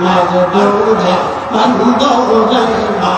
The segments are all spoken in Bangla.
Mando, Mando, Mando, Mando,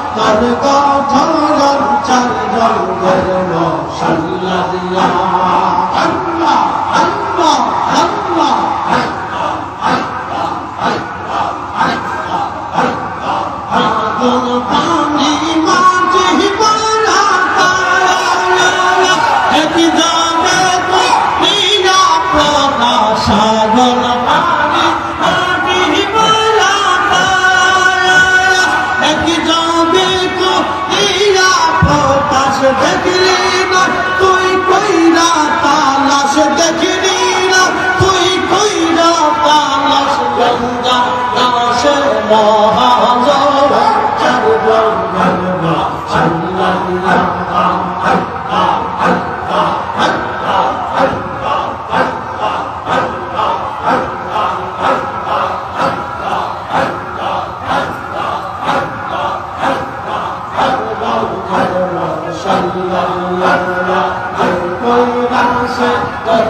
তার কথার চার জঙ্গল সাল্লাল্লাহ আল্লাহ আল্লাহ আল্লাহ।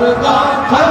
সরদার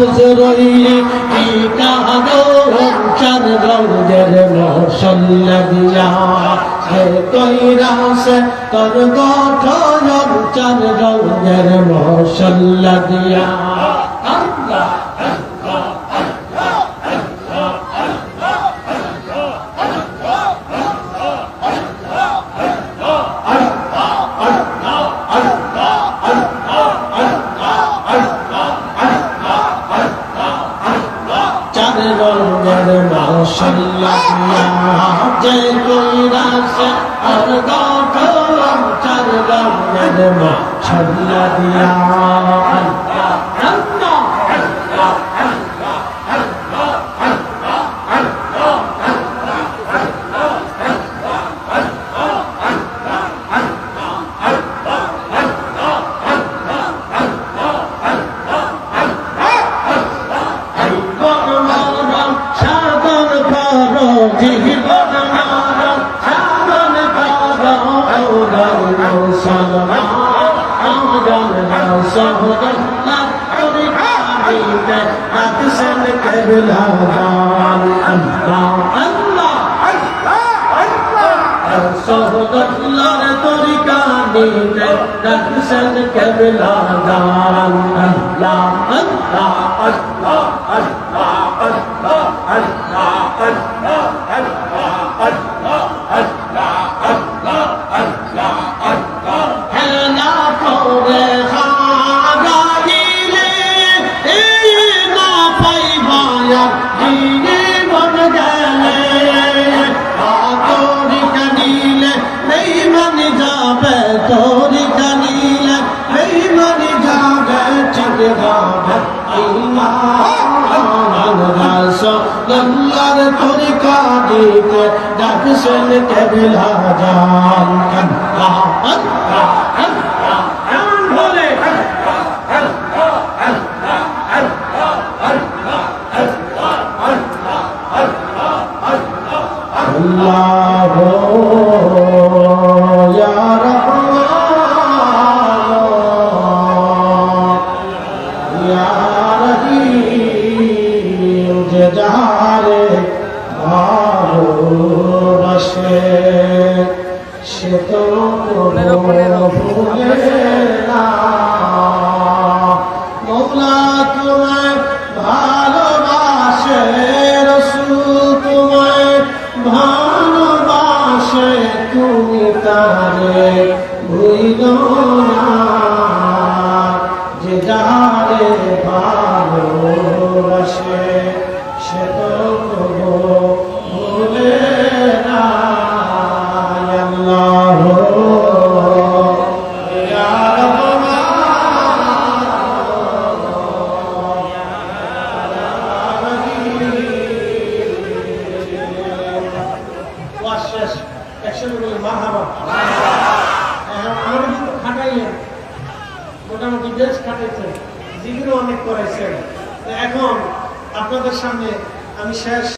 অবুঝ রইলে কি কাহাদো চার রঙের মশল্লা দিয়া সে কইরা সে তোর গঠন চার রঙের মশল্লা দিয়া যে কইরা সে আর গঠন চার রঙের মশল্লা দিয়া মুসলমান আওরাল সহদল্লাহ করি কাহিতে আকসন করলা দান আল্লাহ আল্লাহ সহদল্লাহর তরিকা নিতে আকসন করলা দান আল্লাহ আল্লাহ আল্লাহ আল্লাহ হেলা তরিকা দিতে ডাকছেন কেবিলা যান আল্লাহ আল্লাহ আল্লাহ। ভুলে মৌলা তোমায় ভালোবাসে রসুল তোমায় ভালোবাসে তুমি তারে ভুইল যে যারে ভালোবাসে। আমি শেষ।